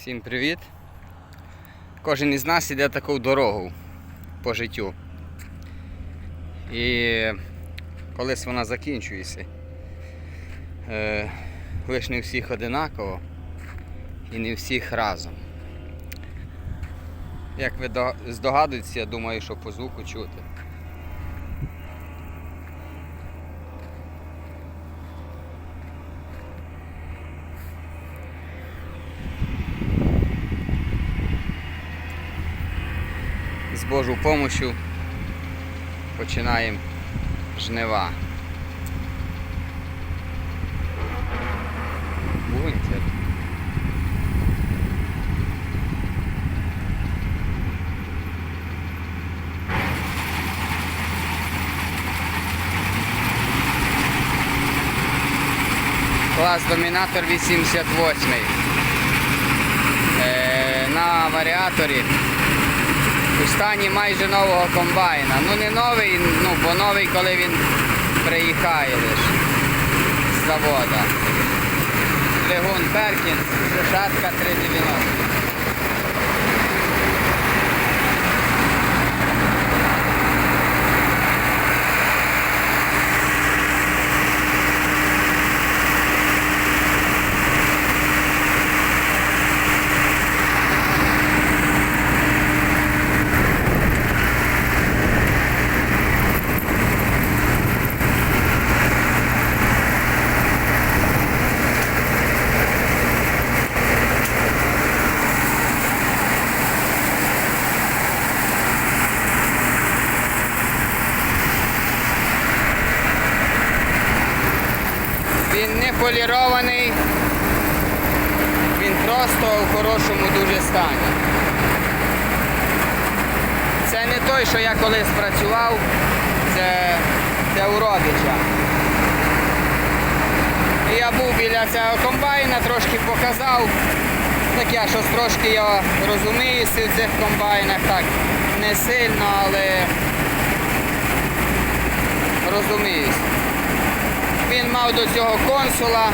Всім привіт! Кожен із нас іде таку дорогу по життю. І колись вона закінчується. Е, лиш не всіх одинаково і не всіх разом. Як ви здогадуєтеся, я думаю, що по звуку чути. З Божою помощью починаємо жнива. Бункер. Клас Домінатор 88. Е, на варіаторі у стані майже нового комбайна. Ну не новий, ну бо новий, коли він приїхає лише з завода. Двигун Перкінс, шатка 390. Він не полірований, він просто у хорошому дуже стані. Це не той, що я колись працював, це, це у родича. Я був біля цього комбайна, трошки показав. Так я щось трошки я розуміюся в цих комбайнах, так не сильно, але розуміюсь. Він мав до цього консула,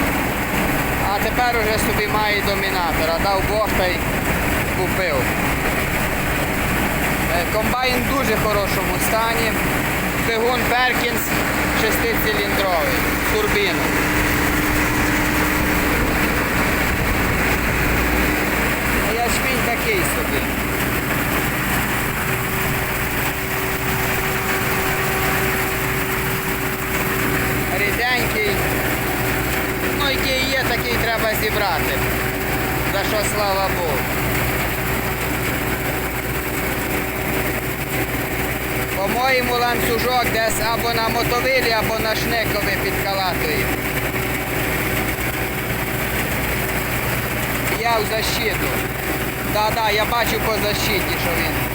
а тепер уже собі має домінатора. Дав Бог та й купив. Е, Комбайн в дуже хорошому стані. Двигун Перкінс шестициліндровий, турбіну. А Ячмінь такий собі. Ріденький. Ну, який є, такий треба зібрати. За що слава Богу. По-моєму, ланцюжок десь або на мотовилі, або на шникові підкалатує. Я в защиту. Да-да, я бачу по защиті, що він.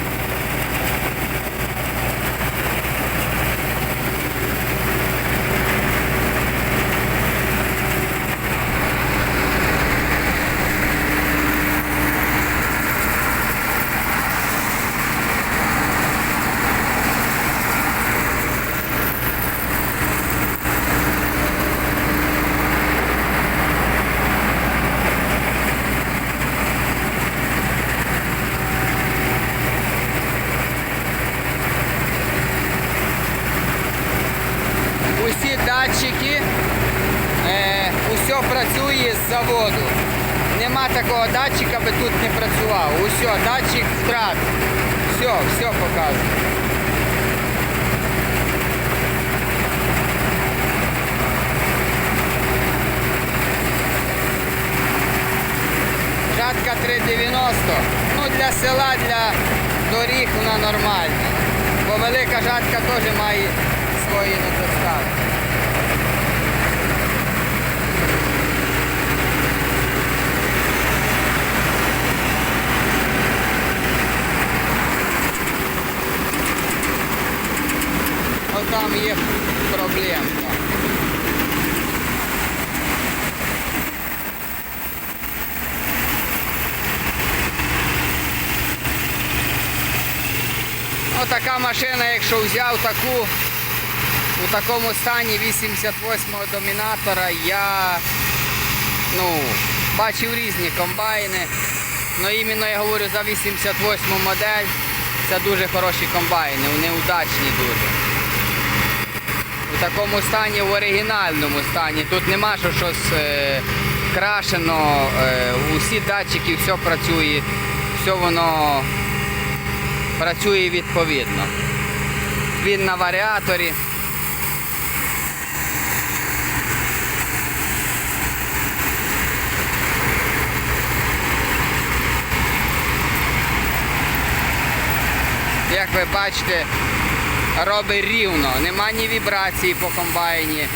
усі датчики, е, усе працює з заводу. Нема такого датчика, би тут не працював. Усе, датчик втрат. Все, все показує. Жатка 390. Ну для села, для доріг вона нормальна. Бо велика жатка теж має свої недостатки. Отам є проблемка. Отака машина, якщо взяв таку у такому стані 88-го домінатора, я ну, бачив різні комбайни. Ну іменно я говорю за 88 модель. Це дуже хороші комбайни, вони удачні дуже. У такому стані, в оригінальному стані. Тут нема що щось е, крашено, е, усі датчики, все працює, все воно працює відповідно. Він на варіаторі. Як ви бачите, робить рівно, нема ні вібрації по комбайні.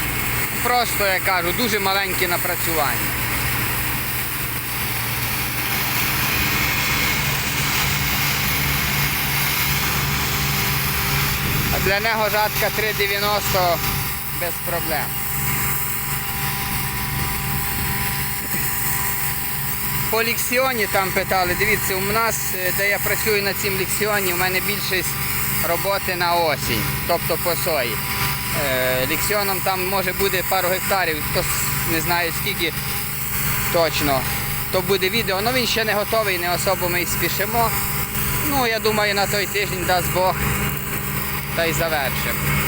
Просто, я кажу, дуже маленьке напрацювання. А для нього жатка 3,90 без проблем. По ліксіоні там питали, дивіться, у нас, е, де я працюю на цім ліксіоні, у мене більшість роботи на осінь, тобто по сої. Е, Ліксіоном там може буде пару гектарів, хто не знає скільки точно. То буде відео, але він ще не готовий, не особо ми й спішимо. Ну, я думаю, на той тиждень дасть Бог та й завершимо.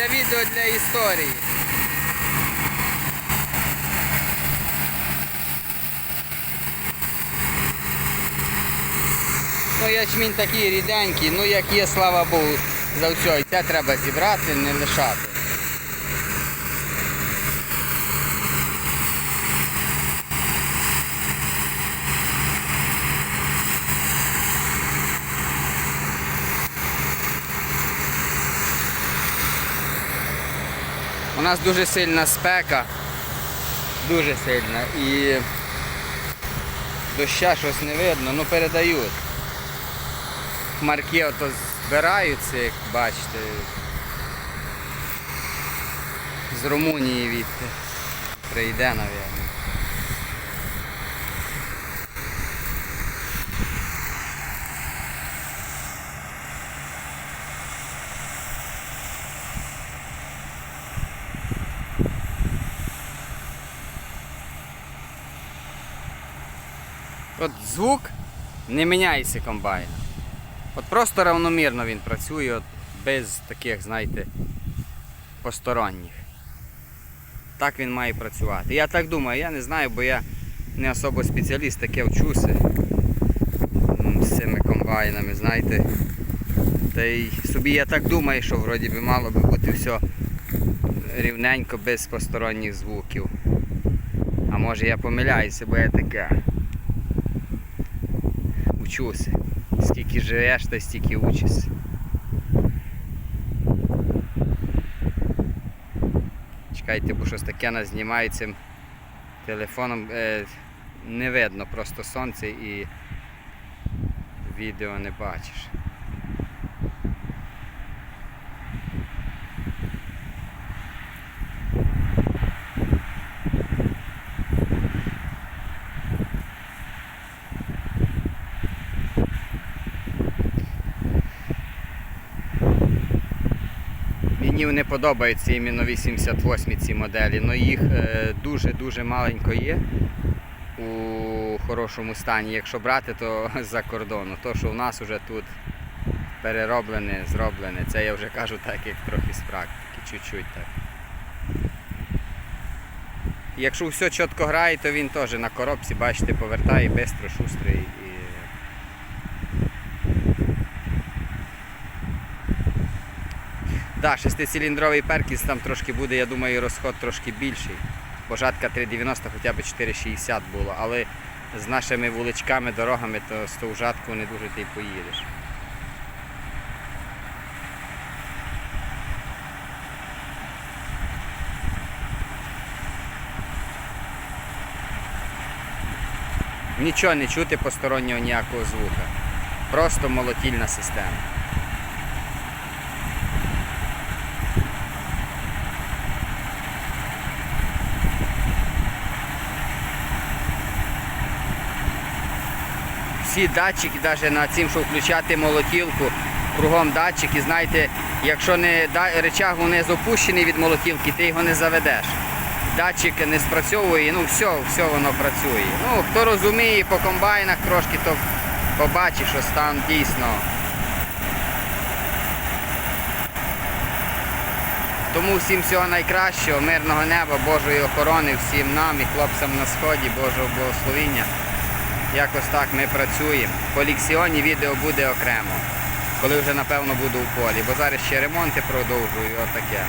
Це відео для історії. Ну, ячмінь такий ріденький, ну як є, слава Богу, за все. І це треба зібрати, не лишати. У нас дуже сильна спека, дуже сильна і доща щось не видно, ну передають. Хмарки ото збираються, як бачите. З Румунії відти. Прийде, мабуть. От звук не міняється комбайн. От просто равномірно він працює, от без таких, знаєте, посторонніх. Так він має працювати. Я так думаю, я не знаю, бо я не особо спеціаліст, таке вчуся з цими комбайнами, знаєте. Та й собі я так думаю, що вроді би мало би бути все рівненько без посторонніх звуків. А може я помиляюся, бо я таке. Учуся. Скільки живеш, то стільки учишся. Чекайте, бо щось таке нас знімає цим телефоном. Е, не видно просто сонце і відео не бачиш. Мені не подобаються іменно 88 ці моделі, але їх дуже-дуже маленько є у хорошому стані. Якщо брати, то з-за кордону. То, що у нас вже тут перероблене, зроблене, це я вже кажу так, як трохи з практики, чуть-чуть так. Якщо все чітко грає, то він теж на коробці, бачите, повертає швидко, шустрий. І... Да, шестициліндровий перкіс там трошки буде, я думаю, розход трошки більший. Бо жатка 3,90 хоча б 4,60 було, але з нашими вуличками, дорогами, то з ту жатку не дуже ти поїдеш. Нічого не чути постороннього ніякого звука. Просто молотільна система. Всі датчики, навіть на цим, що включати молотілку, кругом датчики, знаєте, якщо не речаг вниз опущений від молотілки, ти його не заведеш. Датчик не спрацьовує, ну все, все воно працює. Ну, хто розуміє по комбайнах трошки, то побачить, що стан дійсно. Тому всім всього найкращого, мирного неба, Божої охорони, всім нам і хлопцям на сході, Божого благословіння. Якось так ми працюємо. По ліксіоні відео буде окремо, коли вже напевно буду в полі, бо зараз ще ремонти продовжую, отаке.